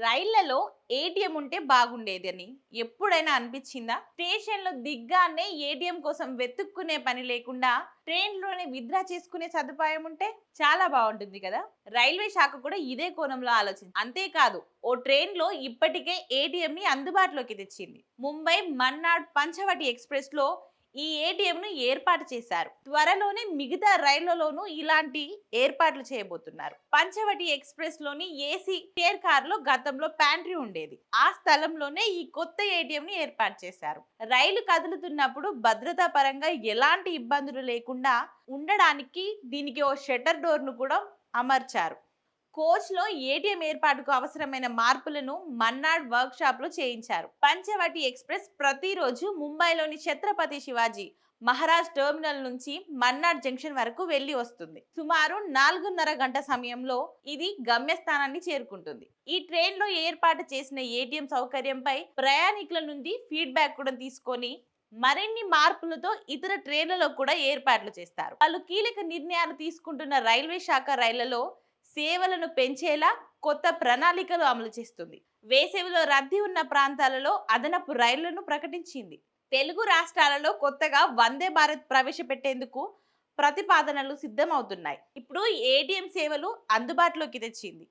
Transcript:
రైళ్ళలో ATM ఉంటే బాగుండేది అని ఎప్పుడైనా అనిపించిందా? స్టేషన్లో దిగ్గానే ఏటీఎం కోసం వెతుక్కునే పని లేకుండా ట్రైన్లోనే విత్డ్రా చేసుకునే సదుపాయం ఉంటే చాలా బాగుంటుంది కదా? రైల్వే శాఖ కూడా ఇదే కోణంలో ఆలోచించింది. అంతేకాదు ఓ ట్రైన్లో ఇప్పటికే ఏటీఎంని అందుబాటులోకి తెచ్చింది. ముంబై మన్నాడ్ పంచవటి ఎక్స్ప్రెస్లో ఈ ఏటీఎంను ఏర్పాటు చేశారు. త్వరలోనే మిగతా రైళ్ళలోనూ ఇలాంటి ఏర్పాట్లు చేయబోతున్నారు. పంచవటి ఎక్స్ప్రెస్లోని ఏసీ కేర్ కార్లో గతంలో ప్యాంట్రీ ఉండేది. ఆ స్థలంలోనే ఈ కొత్త ఏటీఎం ని ఏర్పాటు చేశారు. రైలు కదులుతున్నప్పుడు భద్రతా పరంగా ఎలాంటి ఇబ్బందులు లేకుండా ఉండడానికి దీనికి ఓ షట్టర్ డోర్ను కూడా అమర్చారు. కోచ్లో ఏటీఎం ఏర్పాటుకు అవసరమైన మార్పులను మన్నాడ్ వర్క్షాప్లో చేయించారు. పంచవటి ఎక్స్ప్రెస్ ప్రతిరోజు ముంబైలోని ఛత్రపతి శివాజీ మహారాజ్ టెర్మినల్ నుంచి మన్నాడ్ జంక్షన్ వరకు వెళ్ళి వస్తుంది. సుమారు నాలుగున్నర గంట సమయంలో ఇది గమ్యస్థానాన్ని చేరుకుంటుంది. ఈ ట్రైన్లో ఏర్పాటు చేసిన ఏటీఎం సౌకర్యంపై ప్రయాణికుల నుండి ఫీడ్బ్యాక్ కూడా తీసుకొని మరిన్ని మార్పులతో ఇతర ట్రైన్లలో కూడా ఏర్పాట్లు చేస్తారు. పలు కీలక నిర్ణయాలు తీసుకుంటున్న రైల్వే శాఖ రైళ్ళలో సేవలను పెంచేలా కొత్త ప్రణాళికలు అమలు చేస్తుంది. వేసవిలో రద్దీ ఉన్న ప్రాంతాలలో అదనపు రైళ్ళను ప్రకటించింది. తెలుగు రాష్ట్రాలలో కొత్తగా వందే భారత్ ప్రవేశపెట్టేందుకు ప్రతిపాదనలు సిద్ధమవుతున్నాయి. ఇప్పుడు ఏటీఎం సేవలు అందుబాటులోకి తెచ్చింది?